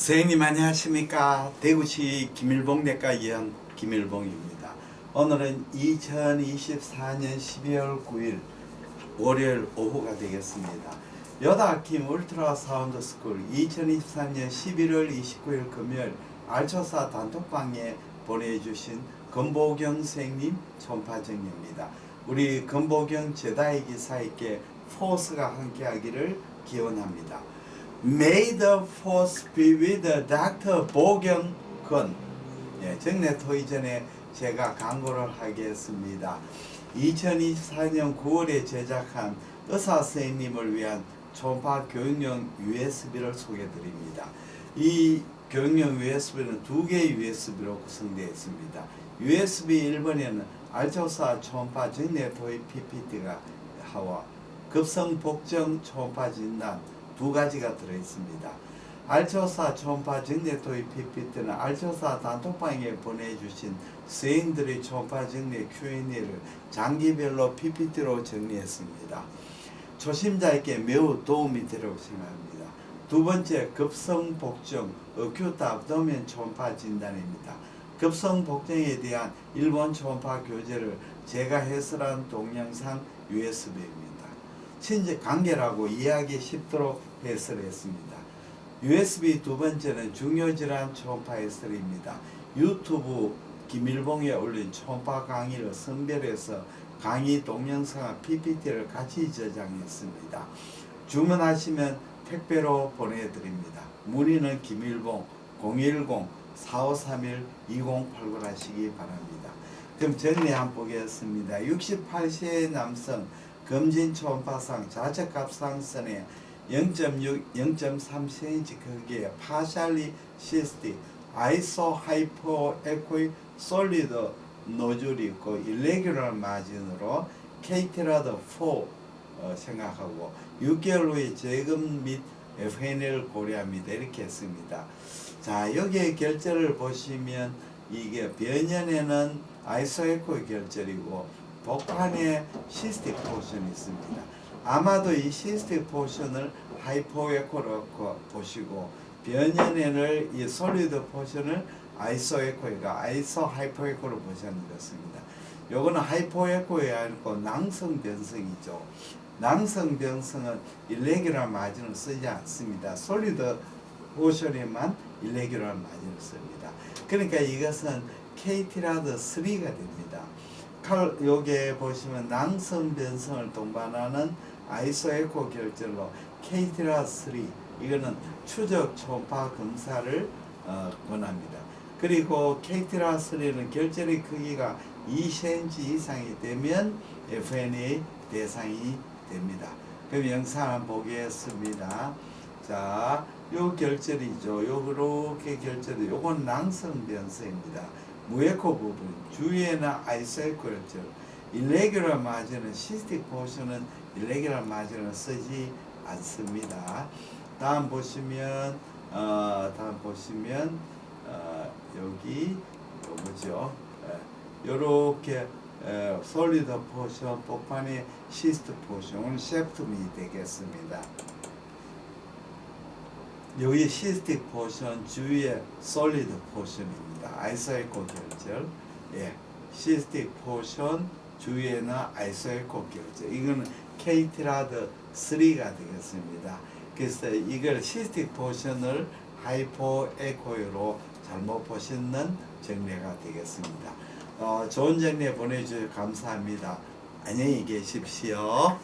선생님 안녕하십니까? 대구시 김일봉 내과 의원 김일봉입니다. 오늘은 2024년 12월 9일 월요일 오후가 되겠습니다. 여다킴 울트라 사운드 스쿨 2023년 11월 29일 금요일 알초사 단톡방에 보내주신 건보경 선생님 전파정입니다. 우리 건보경 제다의 기사에게 포스가 함께하기를 기원합니다 Force be with Dr. 보경건. 예, 정례 토이 전에 제가 광고를 하겠습니다. 2024년 9월에 제작한 의사 선생님을 위한 초음파 교육용 USB를 소개드립니다. 이 교육용 USB는 두 개의 USB로 구성되어 있습니다. USB 1번에는 알조사 초음파 정례 토이 PPT가 하와 급성 복정 초음파 진단 두 가지가 들어 있습니다. 알조사 초음파 정례토의 PPT는 알조사 단톡방에 보내주신 수행들의 초음파 정례 Q&A를 장기별로 PPT로 정리했습니다. 초심자에게 매우 도움이 되리라고 생각합니다. 두 번째 급성 복종 어큐트 압도멘 초음파 진단입니다. 급성 복종에 대한 일본 초음파 교재를 제가 해설한 동영상 USB입니다. 친지 관계라고 이해하기 쉽도록 해설했습니다. USB 두 번째는 중요질환 초음파 해설입니다. 유튜브 김일봉에 올린 초음파 강의를 선별해서 강의 동영상과 PPT를 같이 저장했습니다. 주문하시면 택배로 보내드립니다. 문의는 김일봉 010-4531-2089 하시기 바랍니다. 그럼 정리 한번 보겠습니다. 68세 남성 검진 초음파상 자체값 상선에 0.6, 0.3cm 크기의 파샬리 시스틱 아이소 하이퍼 에코이 솔리드 노즐이 있고 일레귤러 마진으로 케이티라드 4 어, 생각하고 6개월 후에 재검 및 FNL 고려합니다. 이렇게 했습니다. 자 여기에 결제를 보시면 이게 변연에는 아이소 에코 결절이고 복판에 시스틱 포션이 있습니다. 아마도 이 시스틱 포션을 하이포에코로 보시고 변연에를 이 솔리드 포션을 아이소에코가 아이소 하이포에코로 보시는 것입니다. 요거는 하이포에코에 아니고 낭성 변성이죠. 낭성 변성은 일레기럴 마진을 쓰지 않습니다. 솔리드 포션에만 일레기럴 마진을 씁니다. 그러니까 이것은 KT라드 3가 됩니다. 칼 요게 보시면 낭성 변성을 동반하는 아이소에코 결절로 KT라 3 이거는 추적 초음파 검사를 어, 권합니다. 그리고 KT라 3는 결절의 크기가 2cm 이상이 되면 FNA 대상이 됩니다. 그럼 영상 한번 보겠습니다. 자, 요 결절이죠. 요렇게 결절이 요건 낭성 변성입니다. 무에코 부분, 주위에는 아이소에코 결절, 일레귤러 마진은 시스틱 포션은 일레귤러 마진을 쓰지 않습니다. 다음 보시면 어, 다음 보시면 어, 여기 요거죠. 요렇게 솔리드 포션, 복판의 시스트 포션은 셰프트미 되겠습니다. 여기 시스틱 포션 주위에 솔리드 포션입니다. 아이소에코 결절. 예. 시스틱 포션 주위에는 아이소에코 결절. 이거는 케이티라드 3가 되겠습니다. 그래서 이걸 시스틱 포션을 하이포 에코로 잘못 보시는 정리가 되겠습니다. 어, 좋은 정리 보내주셔서 감사합니다. 안녕히 계십시오.